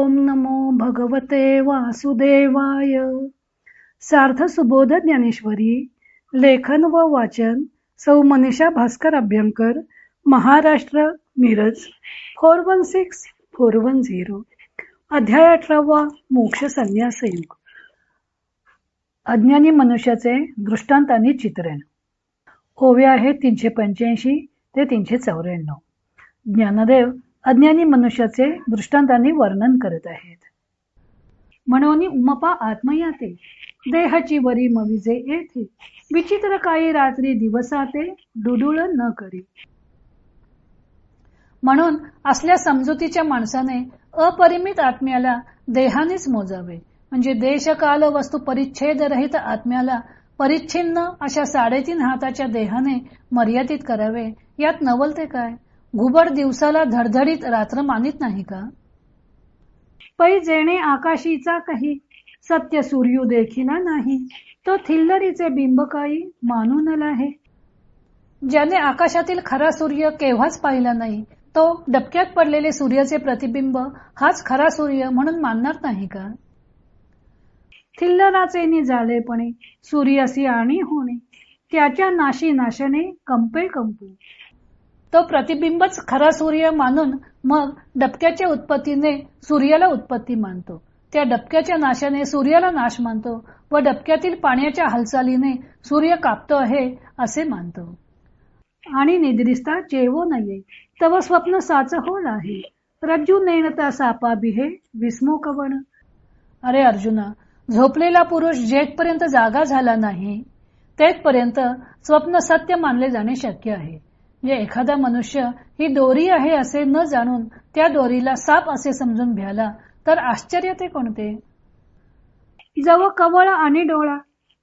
ओम नमो भगवते वासुदेवाय. सार्थ सुबोध ज्ञानेश्वरी लेखन व वाचन सौ Manisha Bhaskar Abhyankar Maharashtra Miraj four one six four one zero. अध्याय अठरावा मोक्ष संन्यास युग अज्ञानी मनुष्याचे दृष्टांत आणि चित्रण. ओवे आहे तीनशे पंच्याऐंशी ते तीनशे चौऱ्याण्णव. ज्ञानदेव अज्ञानी मनुष्याचे दृष्टांतांनी वर्णन करत आहेत. म्हणून उमपा आत्मयाते देहाची वरी मविजे येथे विचित्र काही रात्री दिवसाते डुडुळ न करी. म्हणून असल्या समजुतीच्या माणसाने अपरिमित आत्म्याला देहानेच मोजावे. म्हणजे देशकाल वस्तू परिच्छेद रहित आत्म्याला परिच्छिन्न अशा साडेतीन हाताच्या देहाने मर्यादित करावे. यात नवलते काय? घुबड दिवसाला धडधडीत रात्र मानित नाही का? पै जेणे आकाशीचा काही सत्य सूर्य देखिला नाही. तो थिल्लरीचे बिंब काही मानून आहे ज्याने आकाशातील खरा सूर्य केव्हाच पाहिला नाही तो डबक्यात पडलेले सूर्याचे प्रतिबिंब हाच खरा सूर्य म्हणून मानणार नाही का? थिल्लराचे निजाळेपणे सूर्यासी आणि होणे त्याच्या नाशी नाशने कंपे कंपू. तो प्रतिबिंबच खरा सूर्य मानून मग डबक्याच्या उत्पत्तीने सूर्याला उत्पत्ती मानतो. त्या डबक्याच्या नाशाने सूर्याला नाश मानतो व डबक्यातील पाण्याच्या हालचालीने सूर्य कापतो आहे असे मानतो. आणि निद्रिस्ता जेवो नये तव स्वप्न साच होल आहे रज्जू नेणता सापा बिहे विस्मो कवण. अरे अर्जुना झोपलेला पुरुष जेथपर्यंत जागा झाला नाही तेथपर्यंत स्वप्न सत्य मानले जाणे शक्य आहे. जे एखादा मनुष्य ही दोरी आहे असे न जाणून त्या दोरीला साप असे समजून भ्याला तर आश्चर्य ते कोणते? जव कवळ आणि डोळा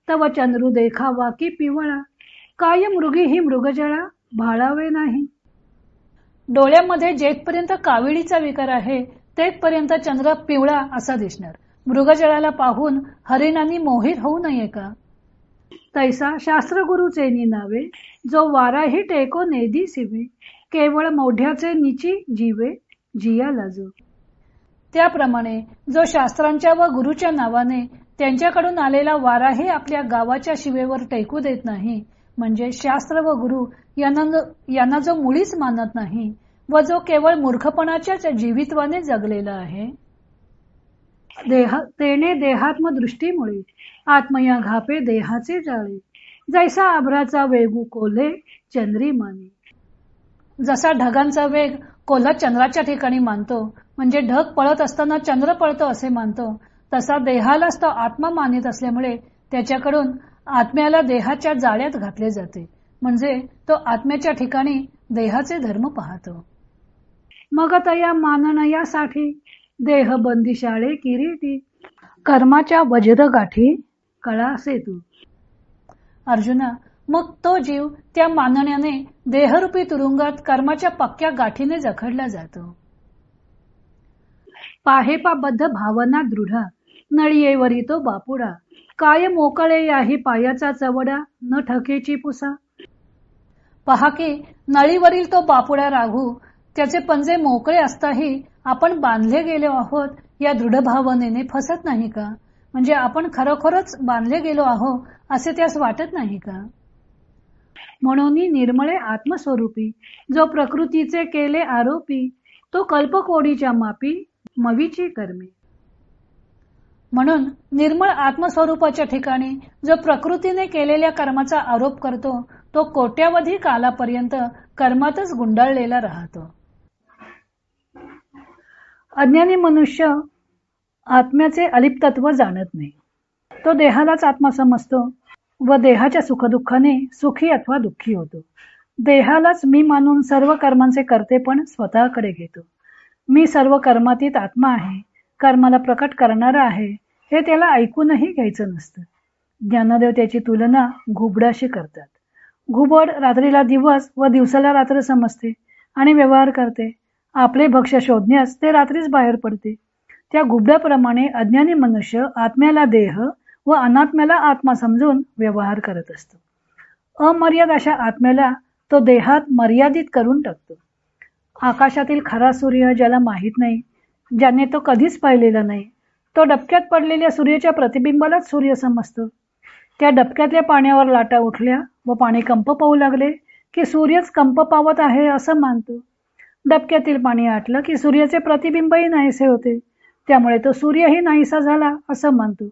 तव चंद्रू देखावा की पिवळा काय मृगी ही मृगजळा भाळावे नाही. डोळ्यामध्ये जेथपर्यंत काविळीचा विकार आहे तेथपर्यंत चंद्र पिवळा असा दिसणार. मृगजळाला पाहून हरिणांनी मोहित होऊ नये का? तैसा शास्त्रगुरुचे नावे जो वाराही टेको नेदी सिवे केवळ मोढ्याचे निची जीवे जिया लाजो. त्याप्रमाणे जो शास्त्रांच्या व गुरुच्या नावाने त्यांच्याकडून आलेला वाराही आपल्या गावाच्या शिवेवर टेकू देत नाही म्हणजे शास्त्र व गुरु यांना यांना जो मुळीच मानत नाही व जो केवळ मूर्खपणाच्याच जीवित्वाने जगलेला आहे देह तेने देहात्म दृष्टीमुळे आत्मया घापे देहाचे जाळे. जैसा आभराचा वेगू कोले चंद्री माने. जसा ढगांचा वेग कोला चंद्राच्या ठिकाणी मानतो म्हणजे ढग पळत असताना चंद्र पळतो असे मानतो तसा देहालाच तो आत्मा मानित असल्यामुळे त्याच्याकडून आत्म्याला देहाच्या जाळ्यात घातले जाते म्हणजे तो आत्म्याच्या ठिकाणी देहाचे धर्म पाहतो. मग तया माननयासाठी देह बंदिशाळे किरीटी कर्माच्या वज्र गाठी कळा सेतू. अर्जुना मग तो जीव त्या मानण्याने देहरूपी तुरुंगात कर्माच्या पक्क्या गाठीने जखडला जातो. पाहेपाबद्ध भावना दृढ नळीयेवरी तो बापुडा. काय मोकळे याही पायाचा चवडा न ठकेची पुसा. पहा की नळीवरील तो बापुडा राघू त्याचे पंजे मोकळे असताही आपण बांधले गेलो आहोत या दृढ भावनेने फसत नाही का? म्हणजे आपण खरोखरच बांधले गेलो आहो असे त्यास वाटत नाही का? म्हणून निर्मळे आत्मस्वरूपी जो प्रकृतीचे केले आरोपी तो कल्पकोडीच्या मापी मवीची कर्मे. म्हणून निर्मळ आत्मस्वरूपाच्या ठिकाणी जो प्रकृतीने केलेल्या कर्माचा आरोप करतो तो कोट्यावधी कालापर्यंत कर्मातच गुंडाळलेला राहतो. अज्ञानी मनुष्य आत्म्याचे अलिप्तत्व जाणत नाही. तो देहालाच आत्मा समजतो व देहाच्या सुखदुःखाने सुखी अथवा दुःखी होतो. देहालाच मी मानून सर्व कर्मांचे करते पण स्वतःकडे घेतो. मी सर्व कर्मातीत आत्मा आहे कर्माला प्रकट करणारा आहे हे त्याला ऐकूनही घ्यायचं नसतं. ज्ञानदेव त्याची तुलना घुबडाशी करतात. घुबड रात्रीला दिवस व दिवसाला रात्र समजते आणि व्यवहार करते. आपले भक्ष्य शोधण्यास ते रात्रीच बाहेर पडते. त्या गुबड्याप्रमाणे अज्ञानी मनुष्य आत्म्याला देह व अनात्म्याला आत्मा समजून व्यवहार करत असतो. अमर्याद अशा आत्म्याला तो देहात मर्यादित करून टाकतो. आकाशातील खरा सूर्य ज्याला माहीत नाही ज्याने तो कधीच पाहिलेला नाही तो डबक्यात पडलेल्या सूर्याच्या प्रतिबिंबालाच सूर्य समजतो. त्या डबक्यातल्या पाण्यावर लाटा उठल्या व पाणी कंप पाहू लागले की सूर्यच कंप पावत आहे असं मानतो. डबक्यातील पाणी आटलं की सूर्याचे प्रतिबिंबही नाहीसे होते. त्यामुळे तो सूर्यही नाहीसा झाला असं मानतो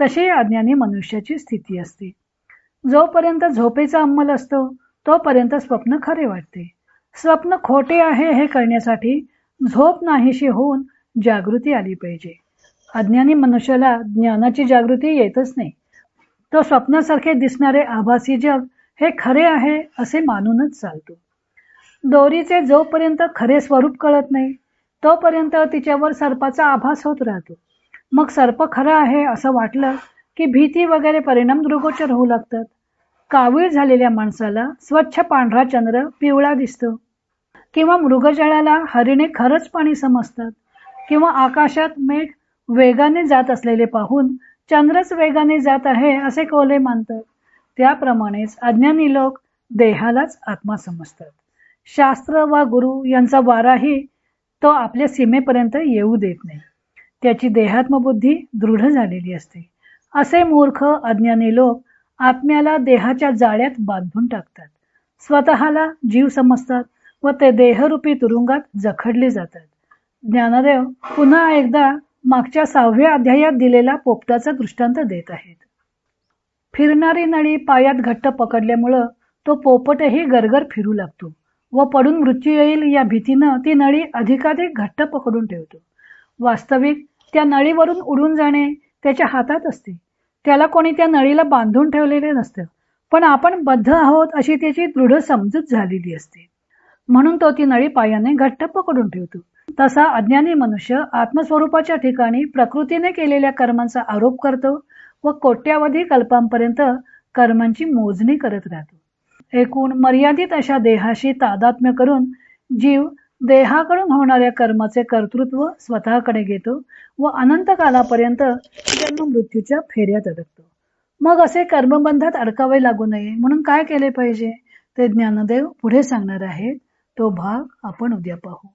तशी अज्ञानी मनुष्याची स्थिती असते. जोपर्यंत झोपेचा अंमल असतो तोपर्यंत स्वप्न खरे वाटते. स्वप्न खोटे आहे हे करण्यासाठी झोप नाहीशी होऊन जागृती आली पाहिजे. अज्ञानी मनुष्याला ज्ञानाची जागृती येतच नाही. तो स्वप्नासारखे दिसणारे आभासी जग हे खरे आहे असे मानूनच चालतो. दोरीचे जोपर्यंत खरे स्वरूप कळत नाही तोपर्यंत तिच्यावर सर्पाचा आभास होत राहतो. मग सर्प खरं आहे असं वाटलं की भीती वगैरे परिणाम दृगोचर होऊ लागतात. कावीळ झालेल्या माणसाला स्वच्छ पांढरा चंद्र पिवळा दिसतो. किंवा मृगजळाला हरिणे खरंच पाणी समजतात. किंवा आकाशात मेघ वेगाने जात असलेले पाहून चंद्रच वेगाने जात आहे असे कोले मानतात. त्याप्रमाणेच अज्ञानी लोक देहालाच आत्मा समजतात. शास्त्र वा गुरु यांचा वाराही तो आपल्या सीमेपर्यंत येऊ देत नाही. त्याची देहात्मबुद्धी दृढ झालेली असते. असे मूर्ख अज्ञानी लोक आत्म्याला देहाच्या जाळ्यात बांधून टाकतात. स्वतःला जीव समजतात व ते देहरूपी तुरुंगात जखडले जातात. ज्ञानदेव पुन्हा एकदा मागच्या सहाव्या अध्यायात दिलेला पोपटाचा दृष्टांत देत आहेत. फिरणारी नळी पायात घट्ट पकडल्यामुळं तो पोपटही गरगर फिरू लागतो. व पडून मृत्यू येईल या भीतीनं ती नळी अधिकाधिक घट्ट पकडून ठेवतो. वास्तविक त्या नळीवरून उडून जाणे त्याच्या हातात असते. त्याला कोणी त्या नळीला बांधून ठेवलेले नसतं. पण आपण बद्ध आहोत अशी त्याची दृढ समजूत झालेली असते. म्हणून तो ती नळी पायाने घट्ट पकडून ठेवतो. तसा अज्ञानी मनुष्य आत्मस्वरूपाच्या ठिकाणी प्रकृतीने केलेल्या कर्मांचा आरोप करतो व कोट्यावधी कल्पांपर्यंत कर्मांची मोजणी करत राहतो. एकूण मर्यादित अशा देहाशी तादात्म्य करून जीव देहाकडून होणाऱ्या कर्माचे कर्तृत्व स्वतःकडे घेतो व अनंत कालापर्यंत जन्म मृत्यूच्या फेऱ्यात अडकतो. मग असे कर्मबंधात अडकावे लागू नये म्हणून काय केले पाहिजे? ते ज्ञानदेव पुढे सांगणार आहेत. तो भाग आपण उद्या पाहू.